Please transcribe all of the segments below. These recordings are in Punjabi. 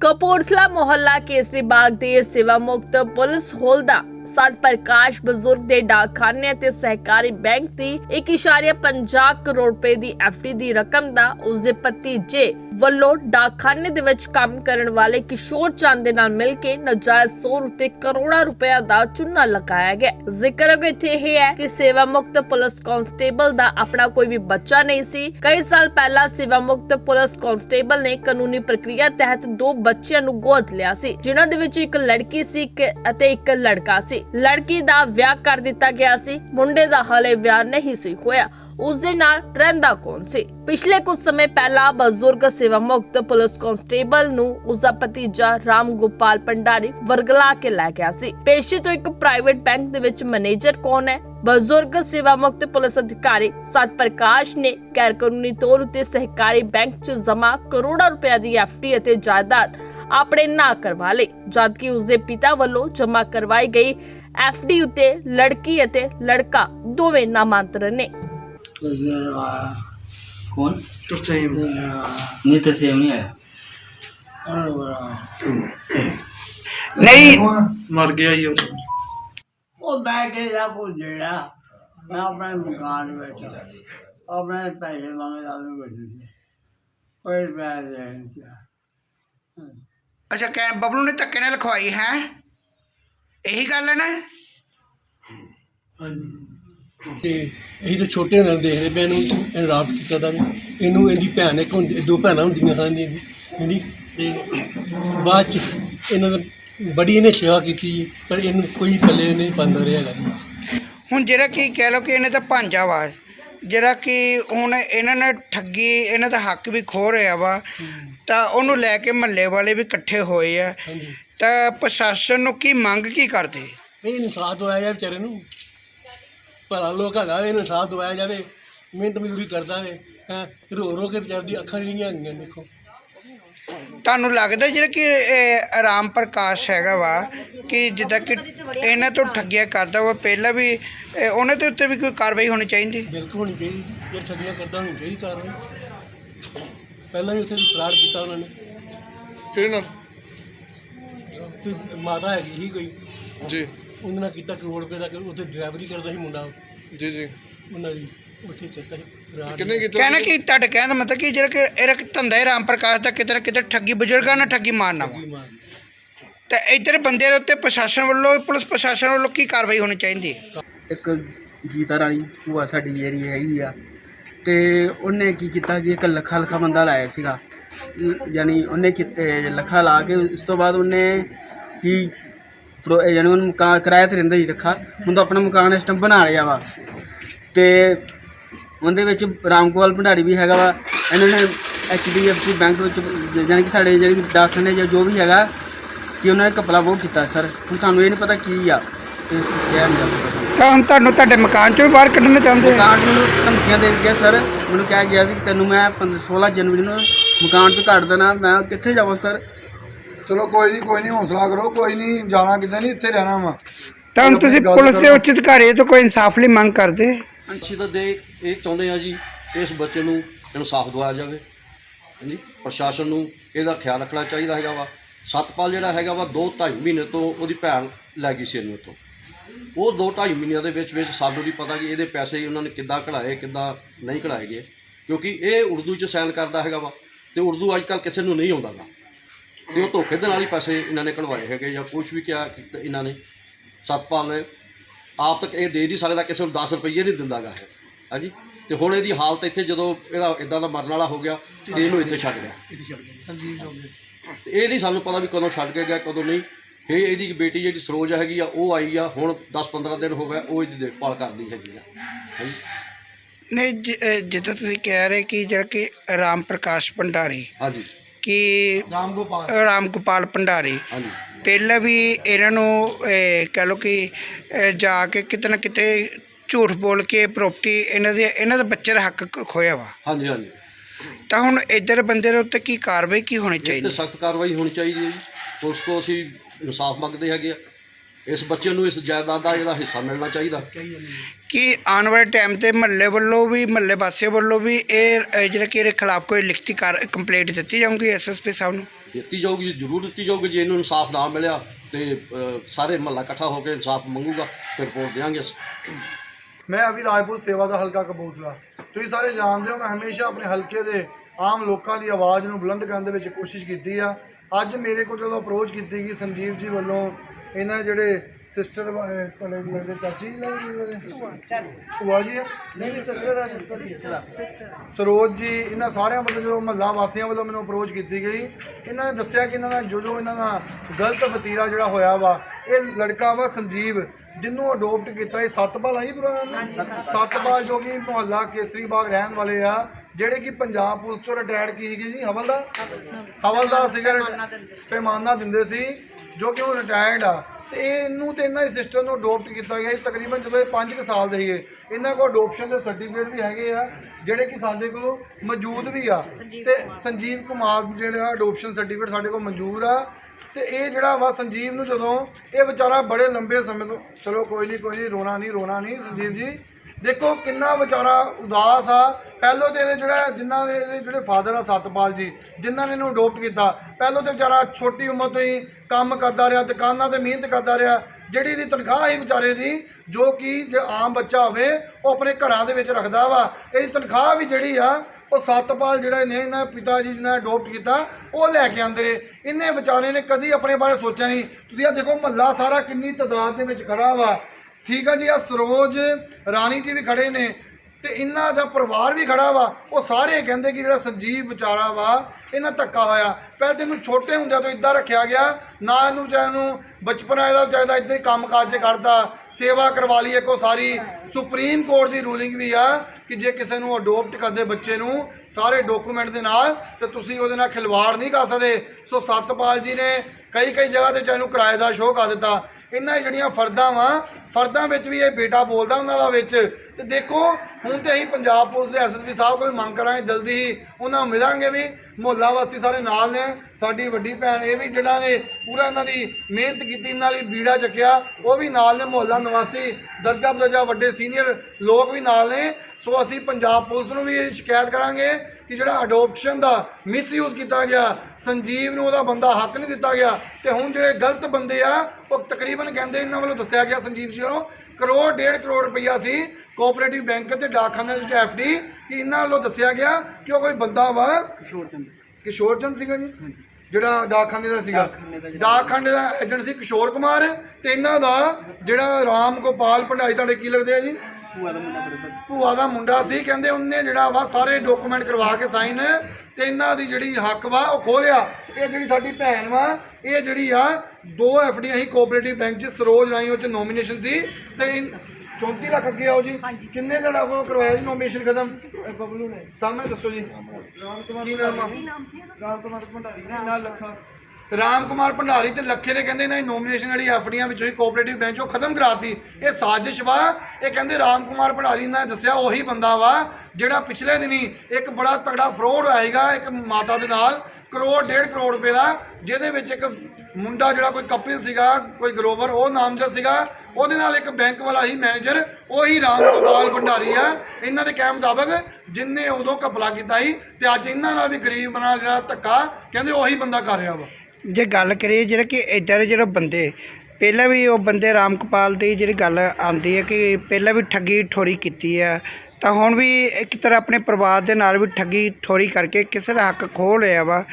ਕਪੂਰਥਲਾ ਮੁਹੱਲਾ ਕੇਸਰੀ ਬਾਗ ਦੇ ਸੇਵਾ ਮੁਕਤ ਪੁਲਿਸ ਹੋਲਦਾ ਸਤ ਪ੍ਰਕਾਸ਼ ਬਜ਼ੁਰਗ ਦੇ ਡਾਕਖਾਨੇ ਅਤੇ ਸਹਿਕਾਰੀ ਬੈਂਕ ਦੀ 1.50 ਕਰੋੜ ਰੁਪਏ ਦੀ ਐਫਡੀ ਦੀ ਰਕਮ ਦਾ ਉਸਦੇ ਭਤੀਜੇ ਵੱਲੋਂ ਡਾਕਖਾਨੇ ਦੇ ਵਿੱਚ ਕੰਮ ਕਰਨ ਵਾਲੇ ਕਿਸ਼ੋਰ ਚੰਦ ਦੇ ਨਾਲ ਮਿਲ ਕੇ ਨਜਾਇਜ਼ ਤੌਰ ਉੱਤੇ ਕਰੋੜਾਂ ਰੁਪਏ ਦਾ ਚੂਨਾ ਲਗਾਇਆ ਗਿਆ। ਜ਼ਿਕਰ ਹੈ ਇੱਥੇ ਇਹ ਹੈ ਕਿ ਸੇਵਾ ਮੁਕਤ ਪੁਲਿਸ ਕਾਂਸਟੇਬਲ ਦਾ ਆਪਣਾ ਕੋਈ ਵੀ ਬੱਚਾ ਨਹੀਂ ਸੀ। ਕਈ ਸਾਲ ਪਹਿਲਾਂ ਸੇਵਾ ਮੁਕਤ ਪੁਲਿਸ ਕਾਂਸਟੇਬਲ ਨੇ ਕਾਨੂੰਨੀ ਪ੍ਰਕਿਰਿਆ ਤਹਿਤ ਦੋ ਬੱਚਿਆਂ ਨੂੰ ਗੋਦ ਲਿਆ ਸੀ, ਜਿਨ੍ਹਾਂ ਦੇ ਵਿੱਚ ਇੱਕ ਲੜਕੀ ਸੀ ਅਤੇ ਇੱਕ ਲੜਕਾ ਸੀ। ਲੜਕੀ ਦਾ ਵਿਆਹ ਕਰ ਦਿੱਤਾ ਗਿਆ ਸੀ, ਮੁੰਡੇ ਦਾ ਹਾਲੇ ਵਿਆਹ ਨਹੀਂ ਸੀ ਹੋਇਆ। ਉਸ ਦੇ ਨਾਲ ਰਹਿੰਦਾ ਕੌਣ ਸੀ? ਪਿਛਲੇ ਕੁਝ ਸਮੇਂ ਪਹਿਲਾਂ ਬਜ਼ੁਰਗ ਸੇਵਾ ਮੁਕਤ ਪੁਲਿਸ ਕਾਂਸਟੇਬਲ ਨੂੰ ਉਸ ਭਤੀਜਾ ਰਾਮ ਗੋਪਾਲ ਭੰਡਾਰੀ ਵਰਗਲਾ ਕੇ ਲੈ ਗਿਆ ਸੀ। ਪੇਸ਼ੇ ਤੋਂ ਇੱਕ ਪ੍ਰਾਈਵੇਟ ਬੈਂਕ ਦੇ ਵਿੱਚ ਮੈਨੇਜਰ ਕੌਣ ਹੈ? ਬਜ਼ੁਰਗ ਸੇਵਾ ਮੁਕਤ ਪੁਲਿਸ ਅਧਿਕਾਰੀ ਸਤ ਪ੍ਰਕਾਸ਼ ਨੇ ਗੈਰ ਕਾਨੂੰਨੀ ਤੌਰ ਉਤੇ ਸਹਿਕਾਰੀ ਬੈਂਕ 'ਚ ਜਮ੍ਹਾਂ ਕਰੋੜਾਂ ਰੁਪਏ ਦੀ ਐਫਡੀ ਅਤੇ ਜਾਇਦਾਦ ਆਪਣੇ ਨਾਂ ਕਰਵਾ ਲਈ, ਜਦਕਿ ਉਸਦੇ ਪਿਤਾ ਵੱਲੋਂ ਜਮ੍ਹਾਂ ਕਰਵਾਈ ਗਈ ਐਫਡੀ ਉਤੇ ਲੜਕੀ ਅਤੇ ਲੜਕਾ ਦੋਵੇਂ ਨਾਮਾਂਤਰ ਨੇ। कौन ਤਰਸੇਮ नहीं तरसेम नहीं आया ਨਹੀਂ ਮਰ ਗਿਆ ਹੀ ਉਹ ਉਹ ਬੈਠੇ ਦਾ ਭੁੱਜਿਆ ਮੈਂ ਆਪਣੇ ਮਕਾਨ ਵਿੱਚ ਆਪਣੇ ਪੈਸੇ ਮੰਗਦਾ ਨੂੰ ਬੈਠੇ ਕੋਈ ਪੈਸੇ ਨਹੀਂ ਸੀ ਅੱਛਾ ਕਹਿ ਬਬਲੂ ਨੇ ਧੱਕੇ ਨਾਲ ਲਿਖਵਾਈ ਹੈ ਇਹੀ ਗੱਲ ਹੈ ਨਾ ਤੇ ਅਸੀਂ ਤਾਂ ਛੋਟੇ ਨਾਲ ਦੇਖਦੇ ਪਏ ਇਹਨੂੰ ਰਾਤ ਕੀਤਾ ਵੀ। ਇਹਨੂੰ ਇਹਦੀ ਭੈਣ ਇੱਕ ਹੁੰਦੀ ਦੋ ਭੈਣਾਂ ਹੁੰਦੀਆਂ ਹਨ ਇਹਦੀ ਇਹਦੀ ਤੇ ਬਾਅਦ ਚ ਇਹਨਾਂ ਦਾ ਬੜੀ ਇਹਨੇ ਸੇਵਾ ਕੀਤੀ ਪਰ ਇਹਨੂੰ ਕੋਈ ਪੱਲੇ ਨਹੀਂ ਪਾਉਂਦਾ ਰਿਹਾ ਹੈਗਾ ਜੀ। ਹੁਣ ਜਿਹੜਾ ਕਿ ਕਹਿ ਲਓ ਕਿ ਇਹਨੇ ਤਾਂ ਭਾਂਜਾ ਵਾ ਜਿਹੜਾ ਕਿ ਹੁਣ ਇਹਨਾਂ ਨੇ ਠੱਗੀ ਇਹਨਾਂ ਦਾ ਹੱਕ ਵੀ ਖੋ ਰਿਹਾ ਵਾ ਤਾਂ ਉਹਨੂੰ ਲੈ ਕੇ ਮਹੱਲੇ ਵਾਲੇ ਵੀ ਇਕੱਠੇ ਹੋਏ ਆ। ਹਾਂਜੀ। ਤਾਂ ਪ੍ਰਸ਼ਾਸਨ ਨੂੰ ਕੀ ਮੰਗ ਕੀ ਕਰਦੇ? ਨਹੀਂ ਇਨਸਾਫ ਦਵਾਇਆ ਜਾਵੇ ਵਿਚਾਰੇ ਨੂੰ। ਭਲਾ ਲੋਕ ਹੈਗਾ ਵੇ ਇਨਸਾਫ ਦਵਾਇਆ ਜਾਵੇ ਮਿਹਨਤ ਮਜ਼ਦੂਰੀ ਕਰਦਾ ਵੇ ਹੈਂ ਰੋ ਰੋ ਕੇ ਵਿਚਾਰ ਦੀ ਅੱਖਾਂ ਨਹੀਂ ਹੈਗੀਆਂ ਦੇਖੋ। ਤੁਹਾਨੂੰ ਲੱਗਦਾ ਜਿਹੜਾ ਕਿ ਇਹ ਰਾਮ ਪ੍ਰਕਾਸ਼ ਹੈਗਾ ਵਾ ਕਿ ਜਿੱਦਾਂ ਕਿ ਇਹਨਾਂ ਤੋਂ ਠੱਗੀਆਂ ਕਰਦਾ ਵਾ ਪਹਿਲਾਂ ਵੀ ਇਹ ਉਹਨਾਂ ਦੇ ਉੱਤੇ ਵੀ ਕੋਈ ਕਾਰਵਾਈ ਹੋਣੀ ਚਾਹੀਦੀ? ਬਿਲਕੁਲ ਹੋਣੀ ਚਾਹੀਦੀ ਜੇ ਠੱਗੀਆਂ ਕਰਦਾ ਹੋਣੀ ਚਾਹੀਦੀ ਕਾਰਵਾਈ। ਪਹਿਲਾਂ ਵੀ ਉੱਥੇ ਫਰਾਡ ਕੀਤਾ ਉਹਨਾਂ ਨੇ। ਕਿਹੜੇ ਨਾਲ? ਮਾਤਾ ਹੈਗੀ ਸੀ ਕੋਈ। ਜੀ। ਉਹਦੇ ਨਾਲ ਕੀਤਾ ਕਰੋੜ ਰੁਪਏ ਦਾ ਉੱਥੇ ਡਰਾਈਵਰੀ ਕਰਦਾ ਸੀ ਮੁੰਡਾ। ਜੀ ਜੀ। ਉਹਨਾਂ ਦੀ ਉੱਥੇ ਚੱਲਦਾ ਸੀ। ਫਰਾਡ ਕਿੰਨੇ ਕੀਤਾ ਕਹਿਣਾ ਕਿ ਤੁਹਾਡੇ ਕਹਿਣ ਦਾ ਮਤਲਬ ਕਿ ਜਿਹੜਾ ਕਿ ਇਹਦਾ ਧੰਦਾ ਹੈ ਰਾਮ ਪ੍ਰਕਾਸ਼ ਦਾ ਕਿਤੇ ਨਾ ਕਿਤੇ ਠੱਗੀ ਬਜ਼ੁਰਗਾਂ ਨਾਲ ਠੱਗੀ ਮਾਰਨਾ ਵਾ। ਕੀ ਮਾਰ ਤੇ ਇੱਧਰ ਬੰਦੇ ਦੇ ਉੱਤੇ ਪ੍ਰਸ਼ਾਸਨ ਵੱਲੋਂ ਪੁਲਿਸ ਪ੍ਰਸ਼ਾਸਨ ਵੱਲੋਂ ਕੀ ਕਾਰਵਾਈ ਹੋਣੀ ਚਾਹੀਦੀ ਹੈ? ਇੱਕ ਗੀਤਾ ਰਾਣੀ ਭੂਆ ਸਾਡੀ ਜਿਹੜੀ ਹੈਗੀ ਆ। ਤੇ ਉਹਨੇ ਕੀ ਕੀਤਾ ਕਿ ਇੱਕ ਲੱਖਾ ਲੱਖਾ ਬੰਦਾ ਲਾਇਆ ਸੀਗਾ। ਲ- ਯਾਨੀ ਉਹਨੇ ਕਿਤੇ ਲੱਖਾ ਲਾ ਕੇ ਉਸ ਤੋਂ ਬਾਅਦ ਉਹਨੇ ਹੀ ਪ੍ਰੋ- ਇਹ ਉਹਨੂੰ ਮਕਾਨ ਕਿਰਾਏ ਤੇ ਰਹਿੰਦਾ ਸੀ ਰੱਖਾ। ਹੁਣ ਤਾਂ ਆਪਣਾ ਮਕਾਨ ਇਸ ਟਾਈਮ ਬਣਾ ਲਿਆ ਵਾ। ਤੇ ਉਹਦੇ ਵਿੱਚ ਰਾਮਗੋਪਾਲ ਭੰਡਾਰੀ ਵੀ ਹੈਗਾ ਵਾ। ਇਹਨਾਂ ਨੇ ਐਚਡੀਐਫਸੀ ਬੈਂਕ ਵਿੱਚ ਯਾਨੀ ਕਿ ਸਾਡੇ ਜਿਹੜੀ ਡਾਕਖਾਨੇ ਜਾਂ ਜੋ ਵੀ ਹੈਗਾ ਕਿ ਉਹਨਾਂ ਨੇ ਕਪਲਾ ਬਹੁਤ ਕੀਤਾ ਸਰ। ਹੁਣ ਸਾਨੂੰ ਇਹ ਨਹੀਂ ਪਤਾ ਕੀ ਆ। ਤੇ ਕਿਹਾ ਨਹੀਂ ਜਾਂਦਾ ਤਾਂ ਹੁਣ ਤੁਹਾਨੂੰ ਤੁਹਾਡੇ ਮਕਾਨ ਚੋਂ ਵੀ ਬਾਹਰ ਕੱਢਣਾ ਚਾਹੁੰਦੇ ਆ ਮਕਾਨ ਨੂੰ ਧਮਕੀਆਂ ਦੇ ਗਿਆ ਸਰ। ਮੈਨੂੰ ਕਿਹਾ ਗਿਆ ਸੀ ਕਿ ਤੈਨੂੰ ਮੈਂ 15 16 ਜਨਵਰੀ ਨੂੰ ਮਕਾਨ ਤੋਂ ਕੱਢ ਦੇਣਾ। ਮੈਂ ਕਿੱਥੇ ਜਾਵਾਂ ਸਰ? ਚਲੋ ਕੋਈ ਨਹੀਂ ਕੋਈ ਨਹੀਂ ਹੌਸਲਾ ਕਰੋ ਕੋਈ ਨਹੀਂ ਜਾਣਾ ਕਿਤੇ ਨਹੀਂ ਇੱਥੇ ਰਹਿਣਾ ਵਾ। ਤਾਂ ਹੁਣ ਤੁਸੀਂ ਪੁਲਿਸ ਦੇ ਉੱਚ ਅਧਿਕਾਰੀ ਤੋਂ ਕੋਈ ਇਨਸਾਫ ਲਈ ਮੰਗ ਕਰਦੇ। ਅਸੀਂ ਤਾਂ ਦੇ ਇਹ ਚਾਹੁੰਦੇ ਆ ਜੀ ਇਸ ਬੱਚੇ ਨੂੰ ਇਨਸਾਫ ਦਿਵਾਇਆ ਜਾਵੇ। ਹਾਂਜੀ ਪ੍ਰਸ਼ਾਸਨ ਨੂੰ ਇਹਦਾ ਖਿਆਲ ਰੱਖਣਾ ਚਾਹੀਦਾ ਹੈਗਾ ਵਾ। ਸਤਪਾਲ ਜਿਹੜਾ ਹੈਗਾ ਵਾ 2.5 ਮਹੀਨੇ ਤੋਂ ਉਹਦੀ ਭੈਣ ਲੈ ਗਈ ਸੀ ਇਹਨੂੰ ਤੋਂ ਉਹ 2.5 ਮਹੀਨਿਆਂ ਦੇ ਵਿੱਚ ਵਿੱਚ ਸਾਨੂੰ ਨਹੀਂ ਪਤਾ ਕਿ ਇਹਦੇ ਪੈਸੇ ਉਹਨਾਂ ਨੇ ਕਿੱਦਾਂ ਕਢਾਏ ਕਿੱਦਾਂ ਨਹੀਂ ਕਢਾਏ ਗਏ। ਕਿਉਂਕਿ ਇਹ ਉਰਦੂ 'ਚ ਸਾਈਨ ਕਰਦਾ ਹੈਗਾ ਵਾ ਤੇ ਉਰਦੂ ਅੱਜ ਕੱਲ ਕਿਸੇ ਨੂੰ ਨਹੀਂ ਆਉਂਦਾ ਗਾ। ਤੇ ਉਹ ਧੋਖੇ ਦੇ ਨਾਲ ਹੀ ਪੈਸੇ ਇਹਨਾਂ ਨੇ ਕਢਵਾਏ ਹੈਗੇ ਜਾਂ ਕੁਝ ਵੀ ਕਿਹਾ ਕੀਤਾ ਇਹਨਾਂ ਨੇ। ਸਤਪਾਲ ਨੇ ਆਪ ਤੱਕ ਇਹ ਦੇ ਨਹੀਂ ਸਕਦਾ ਕਿਸੇ ਨੂੰ 10 ਰੁਪਏ ਨਹੀਂ ਦਿੰਦਾਗਾ ਹੈ ਹਾਂਜੀ? ਤੇ ਹੁਣ ਇਹਦੀ ਹਾਲਤ ਇੱਥੇ ਜਦੋਂ ਇਹਦਾ ਇਦਾਂ ਦਾ ਮਰਨ ਵਾਲਾ ਹੋ ਗਿਆ ਤੇ ਇਹਨੂੰ ਇੱਥੇ ਛੱਡ ਗਿਆ। ਤੇ ਇਹ ਨਹੀਂ ਸਾਨੂੰ ਪਤਾ ਵੀ ਕਦੋਂ ਛੱਡ ਕੇ ਗਿਆ ਕਦੋਂ ਨਹੀਂ। ਇਹ ਇਹਦੀ ਬੇਟੀ ਜਿਹੜੀ ਸਰੋਜ ਹੈਗੀ ਆ ਉਹ ਆਈ ਆ ਹੁਣ 10-15 ਦਿਨ ਹੋ ਗਏ ਉਹ ਇਹਦੀ ਦੇਖਭਾਲ ਕਰਦੀ ਹੈਗੀ ਆ। ਹਾਂਜੀ? ਨਹੀਂ ਜਿੱਦਾਂ ਤੁਸੀਂ ਕਹਿ ਰਹੇ ਕਿ ਜਿਹੜਾ ਕਿ ਰਾਮ ਪ੍ਰਕਾਸ਼ ਭੰਡਾਰੀ ਹਾਂਜੀ। ਕਿ ਰਾਮ ਗੋਪਾਲ। ਰਾਮ ਗੋਪਾਲ ਭੰਡਾਰੀ। ਹਾਂਜੀ। ਪਹਿਲਾਂ ਵੀ ਇਹਨਾਂ ਨੂੰ ਅਹ, ਕਹਿ ਲਓ ਕਿ ਜਾ ਕੇ ਕਿਤੇ ਨਾ ਕਿਤੇ ਝੂਠ ਬੋਲ ਕੇ ਪ੍ਰਾਪਰਟੀ ਇਹਨਾਂ ਦੇ ਇਹਨਾਂ ਦੇ ਬੱਚੇ ਦਾ ਹੱਕ ਖੋਇਆ ਵਾ। ਹਾਂਜੀ ਹਾਂਜੀ। ਤਾਂ ਹੁਣ ਇੱਧਰ ਬੰਦੇ ਦੇ ਉੱਤੇ ਕੀ ਕਾਰਵਾਈ ਕੀ ਹੋਣੀ ਇਸ ਤੇ ਚਾਹੀਦੀ? ਸਖਤ ਕਾਰਵਾਈ ਹੋਣੀ ਚਾਹੀਦੀ ਹੈ ਜੀ। ਪੁਲਿਸ ਕੋ ਅਸੀਂ ਇਨਸਾਫ ਮੰਗਦੇ ਹੈਗੇ ਆ। ਇਸ ਬੱਚੇ ਨੂੰ ਇਸ ਜਾਇਦਾਦ ਦਾ ਇਹਦਾ ਹਿੱਸਾ ਮਿਲਣਾ ਚਾਹੀਦਾ। ਕੀ ਆਉਣ ਵਾਲੇ ਟਾਈਮ ਤੇ ਮਹੱਲੇ ਵੱਲੋਂ ਵੀ ਮਹੱਲੇ ਵਾਸੀਆਂ ਵੱਲੋਂ ਵੀ ਇਹ ਅ, ਜਿਹੜਾ ਕਿ ਇਹਦੇ ਖਿਲਾਫ ਕੋਈ ਲਿਖਤੀ ਕਾਰ ਕੰਪਲੇਂਟ ਦਿੱਤੀ ਜਾਊਗੀ ਐਸਐਸਪੀ ਸਾਹਿਬ ਨੂੰ? ਦਿੱਤੀ ਜਾਊਗੀ ਜ਼ਰੂਰ ਦਿੱਤੀ ਜਾਊਗੀ। ਜੇ ਇਹਨੂੰ ਇਨਸਾਫ ਨਾ ਮਿਲਿਆ ਤੇ ਅ, ਸਾਰੇ ਮਹੱਲਾ ਇਕੱਠਾ ਹੋ ਕੇ ਇਨਸਾਫ ਮੰਗੂਗਾ ਤੇ ਰਿਪੋਰਟ ਦੇਵਾਂਗੇ ਮੈਂ ਅਭੀ ਰਾਜਪੂਤ ਸੇਵਾ ਦਾ ਹਲਕਾ ਕਪੂਰਥਲਾ। ਤੁਸੀਂ ਸਾਰੇ ਜਾਣਦੇ ਹੋ ਮੈਂ ਹਮੇਸ਼ਾ ਆਪਣੇ ਹਲਕੇ ਦੇ ਆਮ ਲੋਕਾਂ ਦੀ ਆਵਾਜ਼ ਨੂੰ ਬੁਲੰਦ ਕਰਨ ਦੇ ਵਿੱਚ ਕੋਸ਼ਿਸ਼ ਕੀਤੀ ਆ। ਅੱਜ ਮੇਰੇ ਕੋਲ ਜਦੋਂ ਅਪਰੋਚ ਕੀਤੀ ਗਈ ਸੰਜੀਵ ਜੀ ਵੱਲੋਂ ਇਹਨਾਂ ਜਿਹੜੇ ਸਿਸਟਰ ਤੁਹਾਡੇ ਲੱਗਦੇ ਚਾਚੀ ਜੀ ਲੱਗਦੇ ਭੂਆ ਜੀ ਆ? ਸਰੋਜ ਜੀ ਇਹਨਾਂ ਸਾਰਿਆਂ ਵੱਲੋਂ ਜੋ ਮਹੱਲਾ ਵਾਸੀਆਂ ਵੱਲੋਂ ਮੈਨੂੰ ਅਪਰੋਚ ਕੀਤੀ ਗਈ। ਇਹਨਾਂ ਨੇ ਦੱਸਿਆ ਕਿ ਇਹਨਾਂ ਦਾ ਜੋ ਜੋ ਇਹਨਾਂ ਦਾ ਗਲਤ ਵਤੀਰਾ ਜਿਹੜਾ ਹੋਇਆ ਵਾ ਇਹ ਲੜਕਾ ਵਾ ਸੰਜੀਵ ਜਿਹਨੂੰ ਅਡੋਪਟ ਕੀਤਾ ਇਹ ਸਤਪਾਲ ਆਈ ਪੂਰਾ ਨਾਮ? ਸਤਪਾਲ। ਜੋ ਕਿ ਮੁਹੱਲਾ ਕੇਸਰੀ ਬਾਗ ਰਹਿਣ ਵਾਲੇ ਆ ਜਿਹੜੇ ਕਿ ਪੰਜਾਬ ਪੁਲਿਸ ਤੋਂ ਰਿਟਾਇਰਡ ਕੀ ਸੀਗੇ ਜੀ? ਹਵਲਦਾਰ? ਹਵਲਦਾਰ। ਸੀਗਾ ਪੈਮਾਨਾ ਦਿੰਦੇ ਸੀ। ਜੋ ਕਿ ਉਹ ਰਿਟਾਇਰਡ ਆ। ਤੇ ਇਹਨੂੰ ਤੇ ਇਹਨਾਂ ਦੀ ਸਿਸਟਰ ਨੂੰ ਅਡੋਪਟ ਕੀਤਾ ਗਿਆ ਸੀ। ਤਕਰੀਬਨ ਜਦੋਂ ਇਹ 5 ਸਾਲ ਦੇ ਸੀਗੇ ਇਹਨਾਂ ਕੋਲ ਅਡੋਪਸ਼ਨ ਦੇ ਸਰਟੀਫਿਕੇਟ ਵੀ ਹੈਗੇ ਆ ਜਿਹੜੇ ਕਿ ਸਾਡੇ ਕੋਲ ਮੌਜੂਦ ਵੀ ਆ। ਤੇ ਸੰਜੀਵ ਕੁਮਾਰ ਜਿਹੜਾ ਅਡੋਪਸ਼ਨ ਸਰਟੀਫਿਕੇਟ ਸਾਡੇ ਕੋਲ ਮਨਜ਼ੂਰ ਆ। ਤੇ ਇਹ ਜਿਹੜਾ ਵਾ ਸੰਜੀਵ ਨੂੰ ਜਦੋਂ ਇਹ ਵਿਚਾਰਾ ਬੜੇ ਲੰਬੇ ਸਮੇਂ ਤੋਂ ਚਲੋ ਕੋਈ ਨਹੀਂ ਕੋਈ ਨਹੀਂ ਰੋਣਾ ਨਹੀਂ ਰੋਣਾ ਨਹੀਂ ਸੰਜੀਵ ਜੀ। ਦੇਖੋ ਕਿੰਨਾ ਵਿਚਾਰਾ ਉਦਾਸ ਆ। ਪਹਿਲੋਂ ਤੇ ਇਹਦੇ ਜਿਹੜਾ ਜਿਨ੍ਹਾਂ ਦੇ ਇਹਦੇ ਜਿਹੜੇ ਫਾਦਰ ਆ ਸਤਪਾਲ ਜੀ, ਜਿਨ੍ਹਾਂ ਨੇ ਇਹਨੂੰ ਅਡੋਪਟ ਕੀਤਾ, ਪਹਿਲੋਂ ਤੇ ਵਿਚਾਰਾ ਛੋਟੀ ਉਮਰ ਤੋਂ ਹੀ ਕੰਮ ਕਰਦਾ ਰਿਹਾ, ਦੁਕਾਨਾਂ ਤੇ ਮਿਹਨਤ ਕਰਦਾ ਰਿਹਾ। ਜਿਹੜੀ ਇਹਦੀ ਤਨਖਾਹ ਹੀ ਵਿਚਾਰੇ ਦੀ, ਜੋ ਕਿ ਜੇ ਆਮ ਬੱਚਾ ਹੋਵੇ, ਉਹ ਆਪਣੇ ਘਰਾਂ ਦੇ ਵਿੱਚ ਰੱਖਦਾ ਵਾ। ਇਹਦੀ ਤਨਖਾਹ ਵੀ ਜਿਹੜੀ ਆ, ਉਹ ਸਤਪਾਲ ਜਿਹੜਾ ਨੇ ਇਹਨਾਂ ਪਿਤਾ ਜੀ ਨੇ ਅਡੋਪਟ ਕੀਤਾ, ਉਹ ਲੈ ਕੇ ਆਂਦੇ ਰਹੇ। ਇਹਨੇ ਵਿਚਾਰੇ ਨੇ ਕਦੀ ਆਪਣੇ ਬਾਰੇ ਸੋਚਿਆ ਨਹੀਂ। ਤੁਸੀਂ ਆ ਦੇਖੋ, ਮਹੱਲਾ ਸਾਰਾ ਕਿੰਨੀ ਤਾਦਾਦ ਦੇ ਵਿੱਚ ਖੜਾ ਵਾ। ਠੀਕ ਆ ਜੀ ਆ ਸਰੋਜ ਰਾਣੀ ਜੀ ਵੀ ਖੜੇ ਨੇ ਤੇ ਇਹਨਾਂ ਦਾ ਪਰਿਵਾਰ ਵੀ ਖੜਾ ਵਾ। ਉਹ ਸਾਰੇ ਕਹਿੰਦੇ ਕਿ ਜਿਹੜਾ ਸੰਜੀਵ ਵਿਚਾਰਾ ਵਾ, ਇਹਨਾਂ ਧੱਕਾ ਹੋਇਆ। ਪਹਿਲਾਂ ਤੈਨੂੰ ਛੋਟੇ ਹੁੰਦਿਆਂ ਤੋਂ ਇਦਾਂ ਰੱਖਿਆ ਗਿਆ। ਨਾ ਇਹਨੂੰ ਵਿਚਾਰੇ ਨੂੰ ਬਚਪਨਾ ਇਹਦਾ ਵਿਚਾਰੇ ਦਾ ਇਦਾਂ ਹੀ ਕੰਮ ਕਾਜ ਕਰਦਾ, ਸੇਵਾ ਕਰਵਾ ਲਈ ਕੋ ਸਾਰੀ। ਸੁਪਰੀਮ ਕੋਰਟ ਦੀ ਰੂਲਿੰਗ ਵੀ ਆ ਕਿ ਜੇ ਕਿਸੇ ਨੂੰ ਅਡੋਪਟ ਕਰਦੇ ਬੱਚੇ ਨੂੰ ਸਾਰੇ ਡਾਕੂਮੈਂਟ ਦੇ ਨਾਲ, ਤੇ ਤੁਸੀਂ ਉਹਦੇ ਨਾਲ ਖਿਲਵਾੜ ਨਹੀਂ ਕਰ ਸਕਦੇ। ਸੋ ਸਤਪਾਲ ਜੀ ਨੇ ਕਈ ਕਈ ਜਗ੍ਹਾ ਤੇ ਚਾਹੇ ਨੂੰ ਕਿਰਾਏ ਦਾ ਸ਼ੋਅ ਕਰ ਦਿੱਤਾ। ਇਹਨਾਂ ਜਿਹੜੀਆਂ ਫਰਦਾਂ ਵਾ ਫਰਦਾਂ ਵਿੱਚ ਵੀ ਇਹ ਬੇਟਾ ਬੋਲਦਾ ਉਹਨਾਂ ਦਾ ਵਿੱਚ। ਤੇ ਦੇਖੋ, ਹੁਣ ਤੇ ਅਸੀਂ ਪੰਜਾਬ ਪੁਲਿਸ ਦੇ ਐਸਐਸਪੀ ਸਾਹਿਬ ਕੋਲ ਮੰਗ ਕਰਾਂਗੇ, ਜਲਦੀ ਹੀ ਉਹਨਾਂ ਨੂੰ ਮਿਲਾਂਗੇ ਵੀ। ਮੁਹੱਲਾ ਵਾਸੀ ਸਾਰੇ ਨਾਲ ਨੇ, ਸਾਡੀ ਵੱਡੀ ਭੈਣ ਇਹ ਵੀ ਜਿਹੜਾ ਨੇ ਪੂਰਾ ਇਹਨਾਂ ਦੀ ਮਿਹਨਤ ਕੀਤੀ, ਇਹਨਾਂ ਲਈ ਬੀੜਾ ਚੱਕਿਆ, ਉਹ ਵੀ ਨਾਲ ਨੇ ਮੁਹੱਲਾ ਨਿਵਾਸੀ, ਦਰਜਾ ਬਦਰਜਾ ਵੱਡੇ ਸੀਨੀਅਰ ਲੋਕ ਵੀ ਨਾਲ ਨੇ। ਸੋ ਅਸੀਂ ਪੰਜਾਬ ਪੁਲਿਸ ਨੂੰ ਵੀ ਇਹ ਸ਼ਿਕਾਇਤ ਕਰਾਂਗੇ ਕਿ ਜਿਹੜਾ ਅਡੋਪਸ਼ਨ ਦਾ ਮਿਸਯੂਜ਼ ਕੀਤਾ ਗਿਆ, ਸੰਜੀਵ ਨੂੰ ਉਹਦਾ ਬੰਦਾ ਹੱਕ ਨਹੀਂ ਦਿੱਤਾ ਗਿਆ। ਤੇ ਹੁਣ ਜਿਹੜੇ ਗਲਤ ਬੰਦੇ ਆ, ਉਹ ਤਕਰੀਬਨ ਕਹਿੰਦੇ ਇਹਨਾਂ ਵੱਲੋਂ ਦੱਸਿਆ ਗਿਆ ਸੰਜੀਵ ਜੀ ਵੱਲੋਂ ਕਰੋੜ ਡੇਢ ਕਰੋੜ ਰੁਪਈਆ ਸੀ ਕੋਆਪਰੇਟਿਵ ਬੈਂਕ ਤੇ ਡਾਕਖਾਨੇ ਵਿੱਚ ਐਫਡੀ ਕਿ ਇਹਨਾਂ ਵੱਲੋਂ ਦੱਸਿਆ ਗਿਆ ਕਿ ਉਹ ਕੋਈ ਬੰਦਾ ਵਾ ਕਿਸ਼ੋਰ ਚੰਦ। ਕਿਸ਼ੋਰ ਚੰਦ ਸੀਗਾ ਜੀ? ਜਿਹੜਾ ਡਾਕਖਾਨੇ ਦਾ ਸੀਗਾ। ਡਾਕਖਾਨੇ ਦਾ ਏਜੰਟ ਸੀ ਕਿਸ਼ੋਰ ਕੁਮਾਰ ਤੇ ਇਹਨਾਂ ਦਾ ਜਿਹੜਾ ਰਾਮ ਗੋਪਾਲ ਭੰਡਾਰੀ ਤੁਹਾਡੇ ਕੀ ਲੱਗਦੇ ਆ ਜੀ? ਭੂਆ ਦਾ ਮੁੰਡਾ ਸੀ ਕਹਿੰਦੇ ਉਹਨੇ ਜਿਹੜਾ ਵਾ ਸਾਰੇ ਡਾਕੂਮੈਂਟ ਕਰਵਾ ਕੇ ਸਾਈਨ ਤੇ ਇਹਨਾਂ ਦੀ ਜਿਹੜੀ ਹੱਕ ਵਾ ਉਹ ਖੋਲਿਆ ਇਹ ਜਿਹੜੀ ਸਾਡੀ ਭੈਣ ਵਾ ਇਹ ਜਿਹੜੀ ਆ ਦੋ ਐਫਡੀਆਂ ਹੀ ਕੋਆਪਰੇਟਿਵ ਬੈਂਕ ਚ ਸਰੋਜ ਰਾਈ ਉਹ ਚ ਨੋਮੀਨੇਸ਼ਨ ਸੀ। ਤੇ ਇਨ- 34 ਲੱਖ ਅੱਗੇ ਆਓ ਜੀ। ਕਿੰਨੇ ਜਿਹੜਾ ਉਹ ਕਰਵਾਇਆ ਜੀ ਨੋਮੀਨੇਸ਼ਨ ਖਤਮ? ਬਬਲੂ ਨੇ। ਸਾਹਮਣੇ ਦੱਸੋ ਜੀ। ਰਾਮ ਕੁਮਾਰ ਕੀ ਨਾਮ ਆ? ਰਾਮ ਕੁਮਾਰ ਭੰਡਾਰੀ ਨਾਲ ਲੱਖਾ। ਰਾਮ ਕੁਮਾਰ ਭੰਡਾਰੀ ਤੇ ਲੱਖੇ ਨੇ ਕਹਿੰਦੇ ਇਹਨਾਂ ਦੀ ਨੋਮੀਨੇਸ਼ਨ ਜਿਹੜੀ ਐਫਡੀਆਂ ਵਿੱਚੋਂ ਹੀ ਕੋਆਪਰੇਟਿਵ ਬੈਂਕ ਉਹ ਖਤਮ ਕਰਾਤੀ। ਇਹ ਸਾਜ਼ਿਸ਼ ਵਾ ਇਹ ਕਹਿੰਦੇ ਰਾਮ ਕੁਮਾਰ ਭੰਡਾਰੀ ਨੇ ਦੱਸਿਆ ਉਹੀ ਬੰਦਾ ਵਾ ਜਿਹੜਾ ਪਿਛਲੇ ਦਿਨੀ ਇੱਕ ਬੜਾ ਤਗੜਾ ਫਰੋਡ ਹੋਇਆ ਇੱਕ ਮਾਤਾ ਦੇ ਨਾਲ ਕਰੋੜ, ਡੇਢ ਕਰੋੜ ਰੁਪਏ ਦਾ, ਜਿਹਦੇ ਵਿੱਚ ਇੱਕ ਮੁੰਡਾ ਜਿਹੜਾ ਕੋਈ ਕਪਿਲ ਸੀਗਾ, ਕੋਈ ਗਰੋਵਰ, ਉਹ ਨਾਮਜ਼ਦ ਸੀਗਾ। ਉਹਦੇ ਨਾਲ ਇੱਕ ਬੈਂਕ ਵਾਲਾ ਹੀ ਮੈਨੇਜਰ। ਉਹੀ ਰਾਮ ਗੋਪਾਲ ਭੰਡਾਰੀ ਆ। ਇਹਨਾਂ ਦੇ ਕਹਿਣ ਮੁਤਾਬਕ ਜਿਨਨੇ ਉਦੋਂ ਘਪਲਾ ਕੀਤਾ ਸੀ, ਤੇ ਅੱਜ ਇਹਨਾਂ ਨਾਲ ਵੀ ਗਰੀਬ ਨਾਲ ਜਿਹੜਾ ਧੱਕਾ, ਕਹਿੰਦੇ ਉਹੀ ਬੰਦਾ ਕਰ ਰਿਹਾ ਵਾ। ਜੇ ਗੱਲ ਕਰੀਏ ਜਿਹੜਾ ਕਿ ਇੱਦਾਂ ਦੇ ਜਿਹੜੇ ਬੰਦੇ, ਪਹਿਲਾਂ ਵੀ ਉਹ ਬੰਦੇ ਰਾਮਕਪਾਲ ਦੀ ਜਿਹੜੀ ਗੱਲ ਆਉਂਦੀ ਹੈ ਕਿ ਪਹਿਲਾਂ ਵੀ ਠੱਗੀ ਠੋਰੀ ਕੀਤੀ ਹੈ ਤਾਂ ਹੁਣ ਵੀ ਇੱਕ ਤਰ੍ਹਾਂ ਆਪਣੇ ਪਰਿਵਾਰ ਦੇ ਨਾਲ ਵੀ ਠੱਗੀ ਠੋਰੀ ਕਰਕੇ ਕਿਸੇ ਦਾ ਹੱਕ ਖੋਹ ਲਿਆ ਵਾ।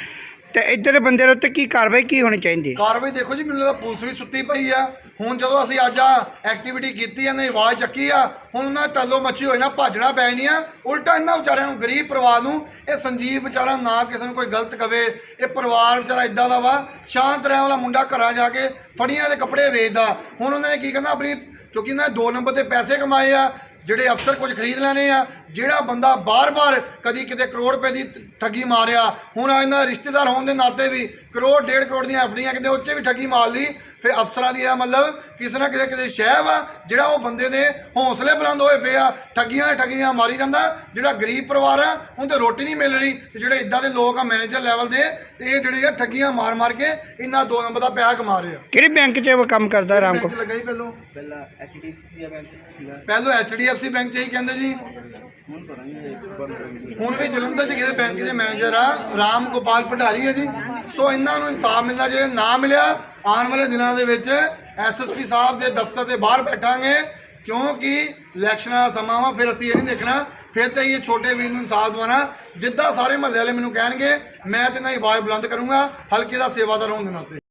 ਤੇ ਇੱਧਰ ਦੇ ਬੰਦੇ ਦੇ ਉੱਤੇ ਕੀ ਕਾਰਵਾਈ ਕੀ ਹੋਣੀ ਚਾਹੀਦੀ? ਕਾਰਵਾਈ ਦੇਖੋ ਜੀ, ਮੈਨੂੰ ਲੱਗਦਾ ਪੁਲਿਸ ਵੀ ਸੁੱਤੀ ਪਈ ਆ। ਹੁਣ ਜਦੋਂ ਅਸੀਂ ਅੱਜ ਆ ਐਕਟੀਵਿਟੀ ਕੀਤੀ ਆ ਨੇ ਆਵਾਜ਼ ਚੱਕੀ ਆ, ਹੁਣ ਉਹਨਾਂ ਦੇ ਤੱਲੋ ਮੱਛੀ ਹੋਈ ਨਾ, ਭੱਜਣਾ ਪੈ ਨਹੀਂ ਆ ਉਲਟਾ ਇਹਨਾਂ ਵਿਚਾਰਿਆਂ ਨੂੰ, ਗਰੀਬ ਪਰਿਵਾਰ ਨੂੰ, ਇਹ ਸੰਜੀਵ ਵਿਚਾਰਾ ਨਾ ਕਿਸੇ ਨੂੰ ਕੋਈ ਗਲਤ ਕਵੇ। ਇਹ ਪਰਿਵਾਰ ਵਿਚਾਰਾ ਇਦਾਂ ਦਾ ਵਾ, ਸ਼ਾਂਤ ਰਹਿਣ ਵਾਲਾ ਮੁੰਡਾ ਘਰਾਂ ਜਾ ਕੇ ਫੜੀਆਂ ਦੇ ਕੱਪੜੇ ਵੇਚਦਾ। ਹੁਣ ਉਹਨਾਂ ਨੇ ਕੀ ਕਹਿੰਦਾ ਆਪਣੀ, ਕਿਉਂਕਿ ਇਹਨਾਂ ਨੇ ਦੋ ਨੰਬਰ ਤੇ ਪੈਸੇ ਕਮਾਏ ਆ ਜਿਹੜੇ ਅਫਸਰ ਕੁਝ ਖਰੀਦ ਲੈਣੇ ਆ ਜਿਹੜਾ ਬੰਦਾ ਬਾਰ-ਬਾਰ ਕਦੀ ਕਿਤੇ ਕਰੋੜ ਰੁਪਏ ਦੀ ਠੱਗੀ ਮਾਰਿਆ ਹੁਣ ਆ ਇਹਨਾਂ ਦਾ ਰਿਸ਼ਤੇਦਾਰ ਹੋਣ ਦੇ ਨਾਤੇ ਵੀ ਕਰੋੜ ਡੇਢ ਕਰੋੜ ਦੀਆਂ ਐਫਡੀਆਂ ਕਿਤੇ ਉੱਚੇ ਵੀ ਠੱਗੀ ਮਾਰ ਲਈ ਫਿਰ ਅਫਸਰਾਂ ਦੀ ਆ ਮਤਲਬ ਕਿਸੇ ਨਾ ਕਿਸੇ ਕਿਸੇ ਸ਼ਹਿ ਵਾ ਜਿਹੜਾ ਉਹ ਬੰਦੇ ਦੇ ਹੌਸਲੇ ਬੁਲੰਦ ਹੋਏ ਪਏ ਆ ਠੱਗੀਆਂ ਠੱਗੀਆਂ ਮਾਰੀ ਜਾਂਦਾ ਜਿਹੜਾ ਗਰੀਬ ਪਰਿਵਾਰ ਆ ਉਹਨੂੰ ਤੇ ਰੋਟੀ ਨਹੀਂ ਮਿਲ ਰਹੀ ਤੇ ਜਿਹੜੇ ਇਦਾਂ ਦੇ ਲੋਕ ਆ ਮੈਨੇਜਰ ਲੈਵਲ ਦੇ ਤੇ ਇਹ ਜਿਹੜੇ ਆ ਠੱਗੀਆਂ ਮਾਰ ਮਾਰ ਕੇ ਇਹਨਾਂ ਦੋ ਨੰਬਰ ਦਾ ਪੈਸਾ ਕਮਾ ਰਹੇ ਆ। ਕਿਹੜੀ ਬੈਂਕ 'ਚ ਉਹ ਕੰਮ ਕਰਦਾ ਰਾਮ ਗੋਪਾਲ ਲੱਗਾ ਜੀ ਪਹਿਲੋਂ? ਪਹਿਲਾਂ ਐਚਡੀਐਫਸੀ ਬੈਂਕ ਸੀਗਾ। ਪਹਿਲੋਂ ਐਚਡੀਐਫਸੀ ਬੈਂਕ 'ਚ ਹੀ ਕਹਿੰਦੇ ਜੀ। ਹੁਣ ਵੀ ਜਲੰਧਰ 'ਚ ਕਿਸੇ ਬੈਂਕ ਦੇ ਮੈਨੇਜਰ ਆ, ਰਾਮ ਗੋਪਾਲ ਭੰਡਾਰੀ ਹੈ ਜੀ। ਸੋ ਇਹਨਾਂ ਨੂੰ ਇਨਸਾਫ ਮਿਲਣਾ ਜੇ ਨਾ ਮਿਲਿਆ, ਆਉਣ ਵਾਲੇ ਦਿਨਾਂ ਦੇ ਵਿੱਚ ਐਸਐਸਪੀ ਸਾਹਿਬ ਦੇ ਦਫ਼ਤਰ ਦੇ ਬਾਹਰ ਬੈਠਾਂਗੇ, ਕਿਉਂਕਿ ਇਲੈਕਸ਼ਨਾਂ ਦਾ ਸਮਾਂ ਵਾ, ਫਿਰ ਅਸੀਂ ਇਹ ਨਹੀਂ ਦੇਖਣਾ। ਫਿਰ ਤਾਂ ਇਹ ਛੋਟੇ ਵੀਰ ਨੂੰ ਇਨਸਾਫ ਦਿਵਾਉਣਾ। ਜਿੱਦਾਂ ਸਾਰੇ ਮਹੱਲੇ ਵਾਲੇ ਮੈਨੂੰ ਕਹਿਣਗੇ, ਮੈਂ ਤੇ ਇਹਨਾਂ ਦੀ ਆਵਾਜ਼ ਬੁਲੰਦ ਕਰੂੰਗਾ, ਹਲਕੇ ਦਾ ਸੇਵਾਦਾਰ ਹੋਣ ਦੇ ਨਾਤੇ।